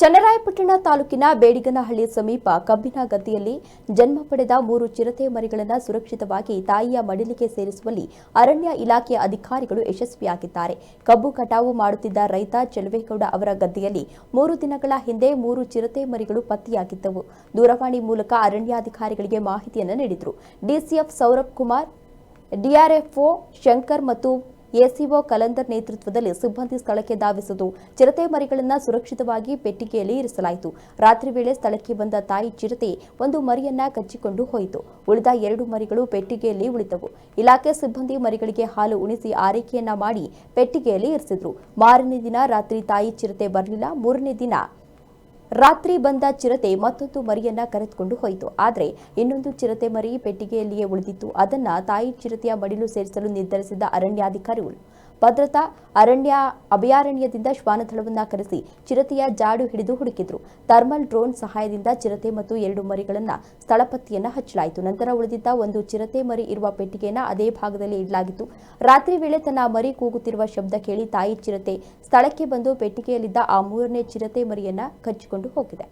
ಚನ್ನರಾಯಪಟ್ಟಣ ತಾಲೂಕಿನ ಬೇಡಿಗನಹಳ್ಳಿ ಸಮೀಪ ಕಬ್ಬಿನ ಗದ್ದೆಯಲ್ಲಿ ಜನ್ಮ ಪಡೆದ ಮೂರು ಚಿರತೆ ಮರಿಗಳನ್ನು ಸುರಕ್ಷಿತವಾಗಿ ತಾಯಿಯ ಮಡಿಲಿಗೆ ಸೇರಿಸುವಲ್ಲಿ ಅರಣ್ಯ ಇಲಾಖೆಯ ಅಧಿಕಾರಿಗಳು ಯಶಸ್ವಿಯಾಗಿದ್ದಾರೆ. ಕಬ್ಬು ಕಟಾವು ಮಾಡುತ್ತಿದ್ದ ರೈತ ಚೆಲುವೇಗೌಡ ಅವರ ಗದ್ದೆಯಲ್ಲಿ ಮೂರು ದಿನಗಳ ಹಿಂದೆ ಮೂರು ಚಿರತೆ ಮರಿಗಳು ಪತ್ತೆಯಾಗಿದ್ದವು. ದೂರವಾಣಿ ಮೂಲಕ ಅರಣ್ಯಾಧಿಕಾರಿಗಳಿಗೆ ಮಾಹಿತಿಯನ್ನು ನೀಡಿದರು. ಡಿಸಿಎಫ್ ಸೌರಭ್ ಕುಮಾರ್, ಡಿಆರ್ಎಫ್ಒ ಶಂಕರ್ ಮತ್ತು ಎಸಿಒ ಕಲಂದರ್ ನೇತೃತ್ವದಲ್ಲಿ ಸಿಬ್ಬಂದಿ ಸ್ಥಳಕ್ಕೆ ಧಾವಿಸಿದ್ದು, ಚಿರತೆ ಮರಿಗಳನ್ನು ಸುರಕ್ಷಿತವಾಗಿ ಪೆಟ್ಟಿಗೆಯಲ್ಲಿ ಇರಿಸಲಾಯಿತು. ರಾತ್ರಿ ವೇಳೆ ಸ್ಥಳಕ್ಕೆ ಬಂದ ತಾಯಿ ಚಿರತೆ ಒಂದು ಮರಿಯನ್ನ ಕಚ್ಚಿಕೊಂಡು ಹೋಯಿತು. ಉಳಿದ ಎರಡು ಮರಿಗಳು ಪೆಟ್ಟಿಗೆಯಲ್ಲಿ ಉಳಿದವು. ಇಲಾಖೆ ಸಿಬ್ಬಂದಿ ಮರಿಗಳಿಗೆ ಹಾಲು ಉಣಿಸಿ ಆರೈಕೆಯನ್ನ ಮಾಡಿ ಪೆಟ್ಟಿಗೆಯಲ್ಲಿ ಇರಿಸಿದ್ರು. ಮಾರನೇ ದಿನ ರಾತ್ರಿ ತಾಯಿ ಚಿರತೆ ಬರಲಿಲ್ಲ. ಮೂರನೇ ದಿನ ರಾತ್ರಿ ಬಂದ ಚಿರತೆ ಮತ್ತೊಂದು ಮರಿಯನ್ನ ಕರೆದುಕೊಂಡು ಹೋಯಿತು. ಆದರೆ ಇನ್ನೊಂದು ಚಿರತೆ ಮರಿ ಪೆಟ್ಟಿಗೆಯಲ್ಲಿಯೇ ಉಳಿದಿತ್ತು. ಅದನ್ನ ತಾಯಿ ಚಿರತೆಯ ಮಡಿಲು ಸೇರಿಸಲು ನಿರ್ಧರಿಸಿದ ಅರಣ್ಯಾಧಿಕಾರಿಗಳು. ಭದ್ರತಾ ಅರಣ್ಯ ಅಭಯಾರಣ್ಯದಿಂದ ಶ್ವಾನದಳವನ್ನ ಕರೆಸಿ ಚಿರತೆಯ ಜಾಡು ಹಿಡಿದು ಹುಡುಕಿದ್ರು. ಥರ್ಮಲ್ ಡ್ರೋನ್ ಸಹಾಯದಿಂದ ಚಿರತೆ ಮತ್ತು ಎರಡು ಮರಿಗಳನ್ನ ಸ್ಥಳಪತ್ತಿಯನ್ನ ಹಚ್ಚಲಾಯಿತು. ನಂತರ ಉಳಿದಿದ್ದ ಒಂದು ಚಿರತೆ ಮರಿ ಇರುವ ಪೆಟ್ಟಿಗೆಯನ್ನ ಅದೇ ಭಾಗದಲ್ಲಿ ಇಡಲಾಗಿತ್ತು. ರಾತ್ರಿ ವೇಳೆ ತನ್ನ ಮರಿ ಕೂಗುತ್ತಿರುವ ಶಬ್ದ ಕೇಳಿ ತಾಯಿ ಚಿರತೆ ಸ್ಥಳಕ್ಕೆ ಬಂದು ಪೆಟ್ಟಿಗೆಯಲ್ಲಿದ್ದ ಆ ಮೂರನೇ ಚಿರತೆ ಮರಿಯನ್ನ ಕಚ್ಚಿಕೊಂಡು ಹೋಗಿದೆ.